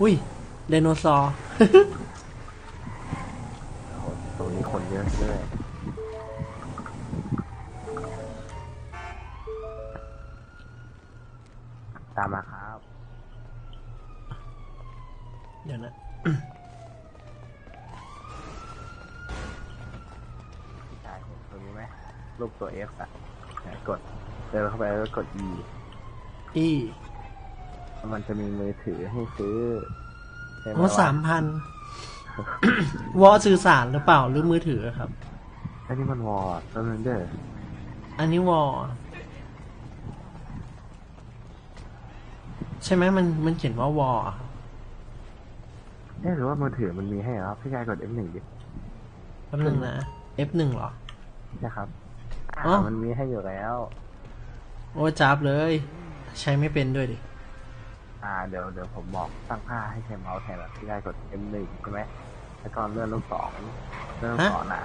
อุ้ยไดโนเสาร์โอ้ตรงนี้คนเยอะด้วยตามมาครับ เดี๋ยวนะ ใช่เห็นตรงนี้ไหมรูปตัว F อะเนี่ยกด เดินเข้าไปแล้วก็กด E อีแล้ว มันจะมีมือถือให้ซื้อใช่ไหมโอ้สามพันวอสื่อสารหรือเปล่าหรือมือถือครับ อันนี้มันวอร์ดแล้วมันเด้ออันนี้วอใช่ไหมมันมันเขียนว่าวอครับเอ๊ะหรือว่ามือถือมันมีให้เหรอครับพี่ชายกด F1 ดิแป๊บนึงนะ F1 เหรอ นะครับอ๋อ อ่ามันมีให้อยู่แล้ว โอ้จับเลย ใช้ไม่เป็นด้วยดิ อ่าเดี๋ยวเดี๋ยวผมบอกตั้งค่าให้ใช้เมาส์แทนแบบพี่ได้กด M1 ใช่ไหมแล้วก็เลื่อนลูกศรเลื่อนลูกศรอะ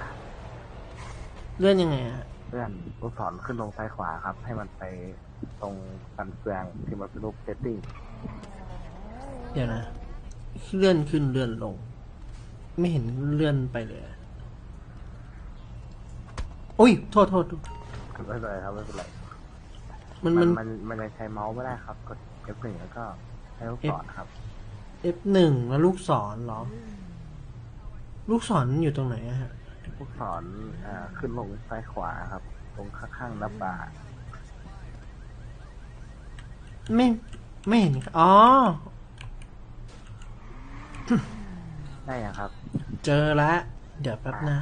เลื่อนยังไงอะเลื่อนลูกศรขึ้นลงซ้ายขวาครับ ให้มันไปตรงกันเฟืองที่มันเป็นรูปเซตติ้งเดี๋ยวนะ เลื่อนขึ้นเลื่อนลง ไม่เห็นเลื่อนไปเลยอะอุ้ยโทษโทษโทษไม่เป็นไรครับไม่เป็นไรมันมัมันนมันมันยังใช้เมาส์ไม่ได้ครับกด F1 แล้วก็ใช้ลูกศรครับ F1 แล้วลูกศรเหรอ ลูกศรอยู่ตรงไหนอะฮะลูกศรอ่าขึ้นลงซ้ายขวาครับ ตรงข้างๆหน้าบาร์ไม่ไม่เห็นอ๋อ ได้ยังครับ เจอแล้ว เดี๋ยวแป๊บนะ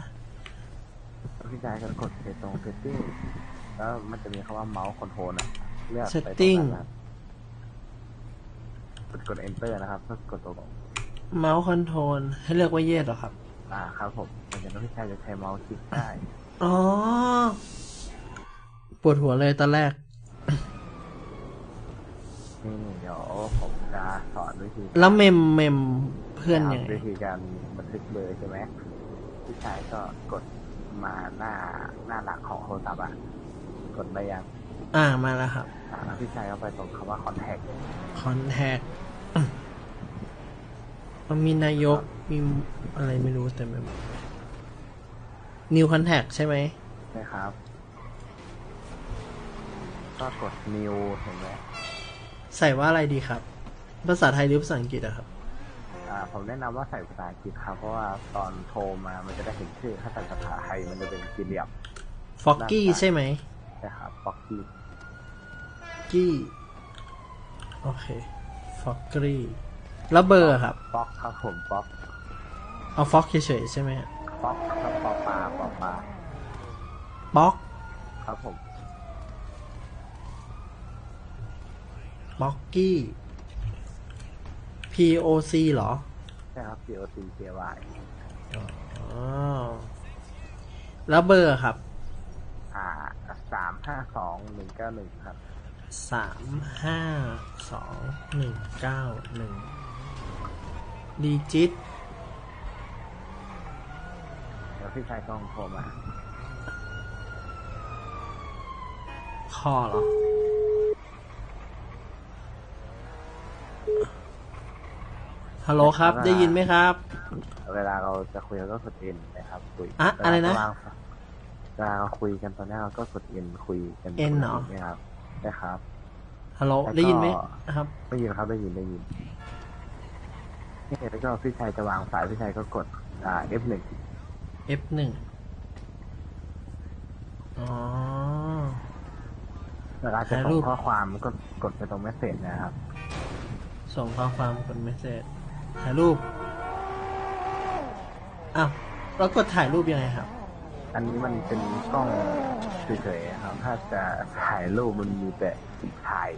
แล้วพี่ชายก็กดไปตรงเซตติ้งแล้วมันจะมีคำว่าเมาส์คอนโทรลอะเลือกไปตรง Setting นั้นครับก ดกด enter นะครับเพื่อกดตัวของเมาส์คอนโทรลให้เลือกว่าเยสเหรอครับ อ่าครับผมมันจะพี่ชายจะใช้เมาส์คลิกได้อ๋อ ปวดหัวเลยตอนแรก นี่เดี๋ยวผมจะสอนวิธีแล้วเมมเมมเพื่อนยังไงวิธีการบันทึกเบอร์ใช่ไหมพี่ชายก็กดมาหน้าหน้าหลักของโทรศัพท์อะ กดไปยัง อ่ามาแล้วครับอ่าแล้วพี่ชายก็ไปตรงคำว่า contact คอนแทค มันมีนายกมีอะไรไม่รู้แต่ไม่นิวคอนแทคใช่ไหมนะครับ ก็กด new เห็นไหมใส่ว่าอะไรดีครับ ภาษาไทยหรือภาษาอังกฤษอะครับ อ่า ผมแนะนำว่าใส่ภาษาอังกฤษครับ เพราะว่าตอนโทรมามันจะได้เห็นชื่อ ถ้าใส่ภาษาไทยมันจะเป็นสี่เหลี่ยมฟอกกี้ได้ครับใช่ไหมนะครับบ็อกกี้กี้ โอเคฟอกกี้ แล้วเบอร์อะครับบ็อกครับผมบ็อกเอาฟอกเฉยๆใช่ไหมฮะบ็อกครับปอปลาปอปลาบ็อกครับผมบ็อกกี้ P O C เหรอใช่ครับ P O C K Y อ๋อแล้วเบอร์อะครับ อ่าสามห้าสองหนึ่งเก้าหนึ่งครับสามห้าสองหนึ่งเก้าหนึ่ง ดีจิตเดี๋ยวพี่ชายต้องโทรมาคอเหรอ ฮัลโหลครับ ได้ยินไหมครับ เวลาเราจะคุยเราก็กด N นะครับคุยอะอะไรนะ เวลาเวลาเราคุยกันตอนนี้เราก็กด N คุยกัน N เหรอนะครับใช่ครับ ฮัลโหลแล้วก็ได้ยินไหมครับ ได้ยินครับ ได้ยิน ได้ยิน นี่แล้วก็พี่ชายจะวางสายพี่ชายก็กดอ่า F1 F หนึ่งอ๋อเวลาจะถ่ายส่รูงปข้อความก็กดไปตรงเมสเซจนะครับ ส่งข้อความกดเมสเซจถ่ายรูปอ้าวแล้วกดถ่ายรูปยังไงครับ อันนี้มันเป็นกล้องเฉยๆครับ ถ้าจะถ่ายรูปมันมีแต่ถ่าย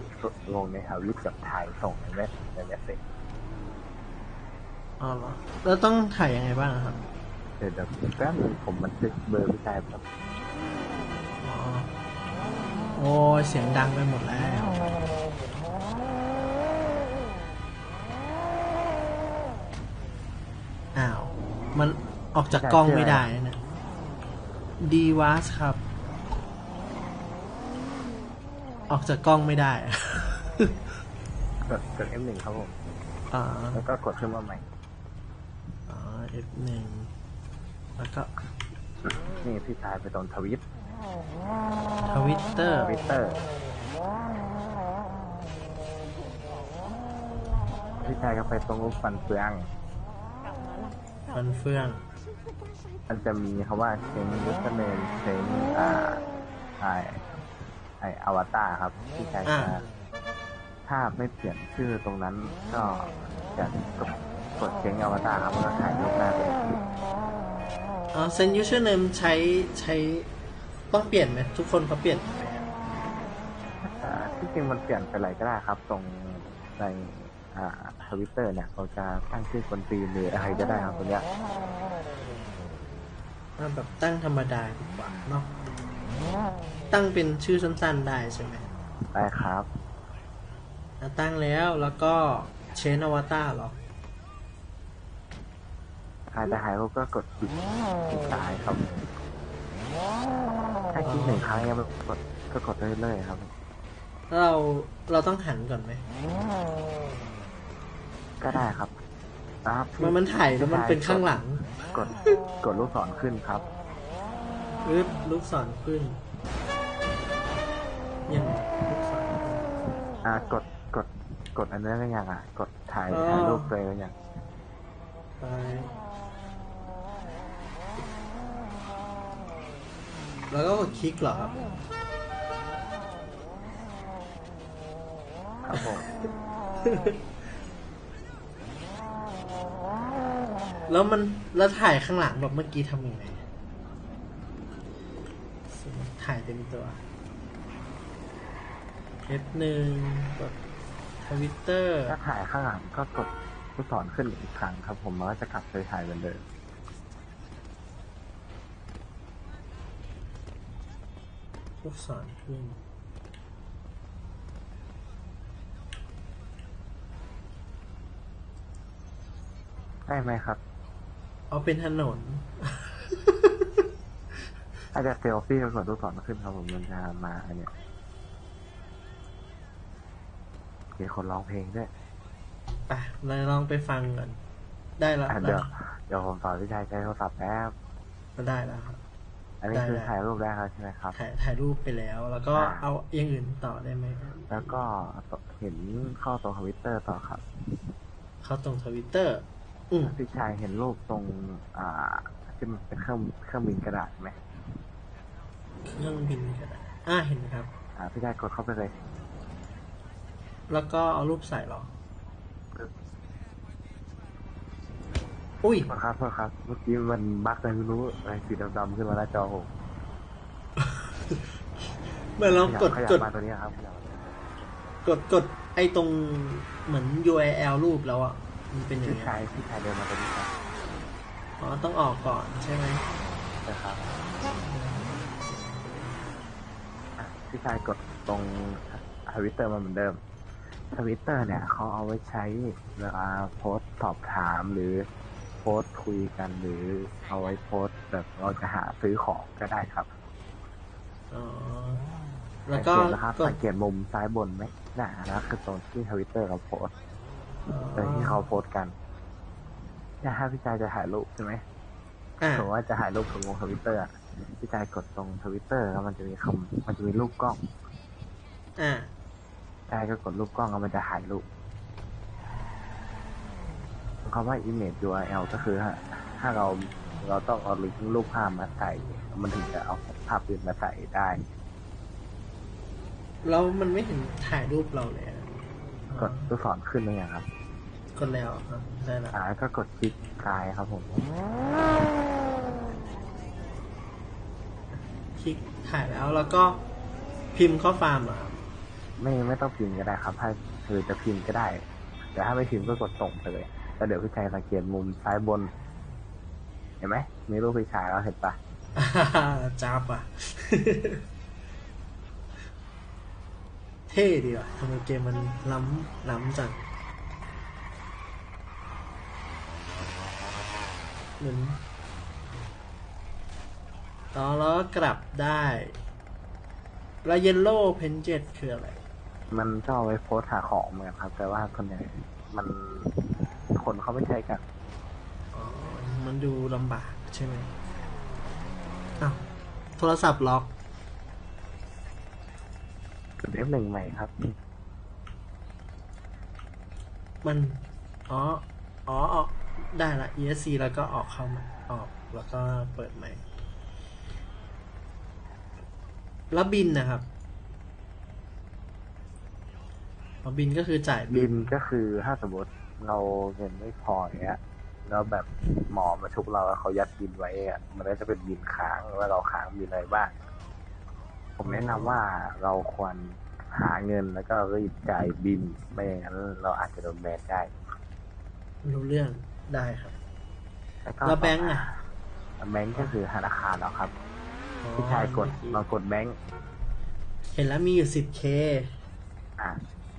ลงในทวิตกับถ่ายส่งในเมสในเมสเซจ อ๋อเหรอแล้วต้องถ่ายยังไงบ้างอะครับ เดี๋ยวเดี๋ยวแป๊บนึงผมบันทึกเบอร์พี่ชายครับอ๋อ โอ้ยเสียงดังไปหมดแล้ว อ้าว มันออกจากกล้องไม่ได้นะดีว a สครับ ออกจากกล้องไม่ได้ กดกด F1 ครับผม อ่า แล้วก็กดขึ้นมาใหม่ อ๋อ F หนึ่งแล้วก็นี่พี่ชายไปตรงทวิตทวิตเตอร์ทวิตเตอร์พี่ชายก็ไปตรงรูปฟันเฟืองฟันเฟือง มันจะมีคำว่าเชงยูสเนมเชงอ่าไอไออวตารครับพี่ชายจะอ่าถ้าไม่เปลี่ยนชื่อตรงนั้นก็จะกด กดเชงอวตารครับมันก็ถ่ายรูปหน้าเป็นคลิปอ๋อเซนยูเชอร์เนมใช้ใช้ต้องเปลี่ยนไหมทุกคนเขาเปลี่ยนไหมอ่าที่จริงมันเปลี่ยนไปอะไรก็ได้ครับ ตรงในอ่าทวิตเตอร์เนี่ยเราจะตั้งชื่อคนตีนหรืออะไรก็ได้ครับตรงเนี้ยเอาแบบตั้งธรรมดาดีกว่าเนาะตั้งเป็นชื่อสั้นๆได้ใช่ไหมได้ครับอะตั้งแล้วแล้วก็เชนอวตารเหรอ ใครจะหายรูปก็กดคลิกคลิกซ้ายครับ ถ้าคลิกหนึ่งครั้งเนี่ยมันกดก็กดเรื่อยๆครับ แล้วเราเราต้องหันก่อนไหมก็ได้ครับครับพี่มันมันถ่ายแล้วมันเป็นข้างหลัง กดกดลูกศรขึ้นครับอึ๊บลูกศรขึ้นยังไงลูกศรขึ้นอ่ากดกดกดอันนี้ได้ยังอะ กดถ่ายอ๋อถ่ายรูปเลยได้ยัง ไป แล้วก็กดคลิกเหรอครับครับผมแล้วมันแล้วถ่ายข้างหลังแบบเมื่อกี้ทำยังไงถ่ายเต็มตัว F หนึ่งกดทวิตเตอร์ ถ้าถ่ายข้างหลังก็กดลูกศรขึ้นอีกครั้งครับผมมันก็จะกลับไปถ่ายเหมือนเดิม ลูกศรขึ้นได้ไหมครับ เอาเป็นถนน อาจจะเซลฟี่แล้วกดลูกศรขึ้นครับผมมันจะมาอันเนี้ยมีคนร้องเพลงด้วยไปเราลองไปฟังก่อนได้แล้วอะเดี๋ยวเดี๋ยวผมสอนพี่ชายใช้โทรศัพท์แป๊บ ก็ได้แล้วครับ อันนี้ได้คือได้ถ่ายรูปได้แล้วใช่ไหมครับถ่ายถ่ายรูปไปแล้ว แล้วก็อ่าเอาอย่างอื่นต่อได้ไหมครับ แล้วก็เห็นเข้าตรงทวิตเตอร์ต่อครับ เข้าตรงทวิตเตอร์อืมพี่ชายเห็นรูปตรง อ่าที่มันเป็นเครื่องเครื่องบินกระดาษไหมเครื่องบินก็ได้อ่าเห็นครับ อ่าพี่ชายกดเข้าไปเลย แล้วก็เอารูปใส่เหรอ อุ้ยขอครับขอครับ เมื่อกี้มันบั๊กอะไรไม่รู้อะไรสีดำๆขึ้นมาหน้าจอผมเมื่อเรากดขยับกดมาตัวนี้ครับขยับมากดกดไอตรงเหมือน URL รูปแล้วอะมันเป็นอย่างพี่เงี้ชายยพี่ชายเดินมาตัวนี้ครับอ๋อต้องออกก่อนใช่ไหมนะครับอะพี่ชายกดตรงทวิตเตอร์มาเหมือนเดิมทวิตเตอร์เนี่ยเขาเอาไว้ใช้เวลาโพสต์สอบถามหรือ โพสต์คุยกันหรือเอาไว้โพสต์แบบเราจะหาซื้อของก็ได้ครับอ๋อแล้วก็สังเกตนะครับกดสังเกตมุมซ้ายบนไหมน่ะนะคือตรงที่ทวิตเตอร์เขาโพสต์ตรงที่เขาโพสต์กันเนี่ยถ้าพี่ชายจะถ่ายรูปใช่ไหมอ่าสมมติว่าจะถ่ายรูปลงทวิตเตอร์พี่ชายกดตรงทวิตเตอร์แล้วมันจะมีคำมันจะมีรูปกล้องอ่าพี่ชายก็กดรูปกล้องแล้วมันจะถ่ายรูป คำว่า image URL ก็คือถ้าถ้าเราเราต้องเอาลิงก์รูปภาพมาใส่ มันถึงจะเอาภาพอื่นมาใส่ได้แล้วมันไม่เห็นถ่ายรูปเราเลยอะกดลูกศรขึ้นเลยงครับ กดแล้วครับได้แล้วอ่าก็กดคลิกซ้ายครับผม คลิกถ่ายแล้วแล้วก็พิมพ์ข้อความเหรอครับไม่ไม่ต้องพิมพ์ก็ได้ครับ ถ้าคือจะพิมพ์ก็ได้ แต่ถ้าไม่พิมพ์ก็กดส่งไปเลย แล้วเดี๋ยวพี่ชายสังเกตมุมซ้ายบน เห็นไหมมีรูปพี่ชายแล้วเห็นปะอ่าจับอะ เท่ดีว่ะทำไมเกมมันล้ำล้ำจังเหมือนต่อแล้วก็กลับได้ แล้วเยลโล่เพนเจ็ดคืออะไร มันก็เอาไว้โพสต์หาของเหมือนกันครับ แต่ว่าคนใหญ่มัน คนเขาไม่ใช้กันอ๋อมันดูลำบากใช่ไหมอ้าวโทรศัพท์ล็อกกด F1 ใหม่ครับ มัน อ๋อ อ๋อออกได้ละ ESC แล้วก็ออกเข้ามาออก แล้วก็เปิดใหม่ แล้วบินนะครับอ๋อบินก็คือจ่ายบินก็คือถ้าสมมติ เราเงินไม่พออย่างเงี้ยแล้วแบบหมอมาชุบเราแล้วเขายัดบินไว้อะมันก็จะเป็นบินค้างว่าเราค้างบินอะไรบ้าง ผมแนะนำว่าเราควรหาเงินแล้วก็รีบจ่ายบินไม่อย่างนั้นเราอาจจะโดนแบนได้รู้เรื่องได้ครับก็แล้วแบงก์อะแบงก์ก็คือธนาคารแล้วครับอ๋อพี่ชายกดเมื่อเรากดแบงก์เห็นแล้วมีอยู่ 10k อะ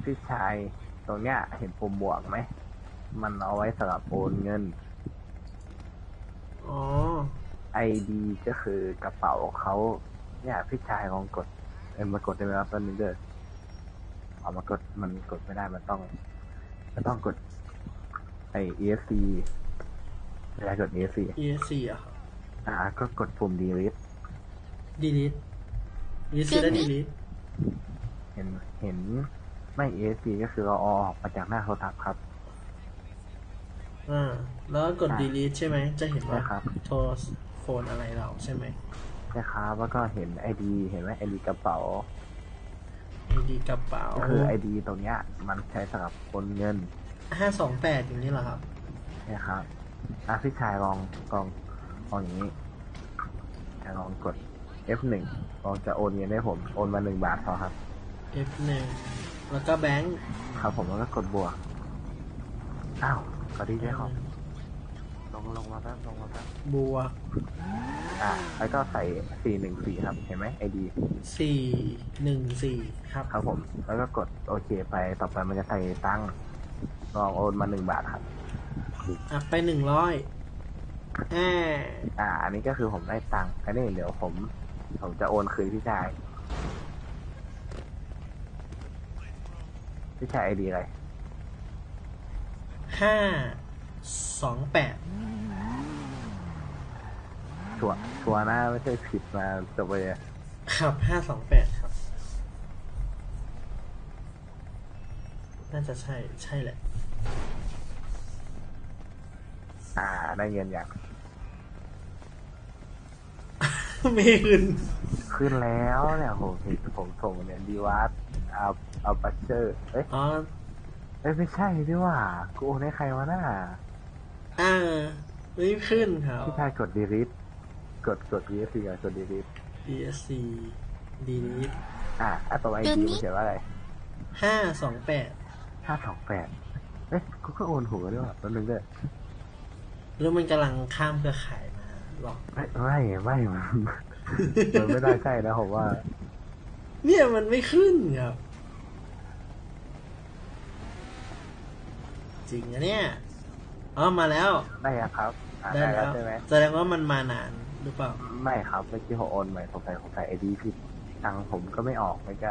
พี่ชายตรงเนี้ยเห็นปุ่มบวกไหม มันเอาไว้สำหรับโอนเงิน อ๋อ ID ก็คือกระเป๋าเขาเนี่ยพี่ชายลองกดเอ็มมากดได้ไหมครับตอนนี้เด้อเอามากดมันกดไม่ได้มันต้องมันต้องกดไอ ESC เวลากด ESC ESC อะครับ อ่า ก็กดปุ่ม delete delete ESC และ delete เห็นเห็นไม่ ESC ก็คือเราเอาออกมาจากหน้าโทรศัพท์ครับ อ่า แล้วกดอ่า delete ใช่ไหม จะเห็นว่าใช่ครับ โทรโฟนอะไรเราใช่ไหมใช่ครับแล้วก็เห็น ID เห็นไหม ID กระเป๋า ID กระเป๋าก็คือ ID ตรงเนี้ย มันใช้สำหรับโอนเงินห้าสองแปดอย่างนี้เหรอครับ นะครับอะพี่ชายลองลองลองอย่างนี้จะลองกด F1 ลองจะโอนเงินให้ผม โอนมาหนึ่งบาทพอครับ F หนึ่งแล้วก็แบงค์ครับผมแล้วก็กดบวก อ้าว ก็ดีได้ครับลงลงมาแป๊บลงมาแป๊บบวกอะแล้วก็ใส่สี่หนึ่งสี่ครับ เห็นไหม ID สี่หนึ่งสี่ครับ ครับผม แล้วก็กดโอเคไปต่อไปมันจะใส่ตังค์ลองโอนมาหนึ่งบาทครับ อะไปหนึ่งร้อยแออ่า อันนี้ก็คือผมได้ตังค์อันนี้เดี๋ยวผม ผมจะโอนคืนพี่ชายพี่ชายไอดีอะไร ห้าสองแปดชัวร์ชัวร์นะไม่ใช่ผิดมาจะไปครับห้าสองแปดครับ น่าจะใช่ใช่แหละ อ่าได้เงินอย่างไม่ขึ้น ขึ้นแล้วเนี่ยผมเห็นผมส่งเนี่ยดีวัตเอาเอาปัชเชอร์เอ้ยอ๋อ เอ้ยไม่ใช่ดีว่า กูโอนให้ใครวะน่าอ่าไม่ขึ้นครับ พี่ชายกดดีลิทกดกด ESC กับกดดีลิท ESC delete อ่าอะตัวไอเดี๋ยวดีนี้มันเขียนว่าอะไรห้าสองแปดห้าสองแปดเอ้ยกูก็โอนถูกแล้วด้วยว่ะแป๊บนึงเด้อแล้วมันกำลังข้ามเครือข่ายมาหรอก ไม่ไม่ไม่มันมันไม่ได้ใช่นะผมว่า เนี่ยมันไม่ขึ้นครับ จริงอะเนี่ยอ๋อมาแล้ว ได้ยังครับอะได้ได้แล้แล้ววใช่ไหมแสดงว่ามันมานานหรือเปล่า ไม่ครับเมื่อกี้ผมโอนใหม่ผมใส่ผมใส่ไอดีผิดตังค์ผมก็ไม่ออกมันก็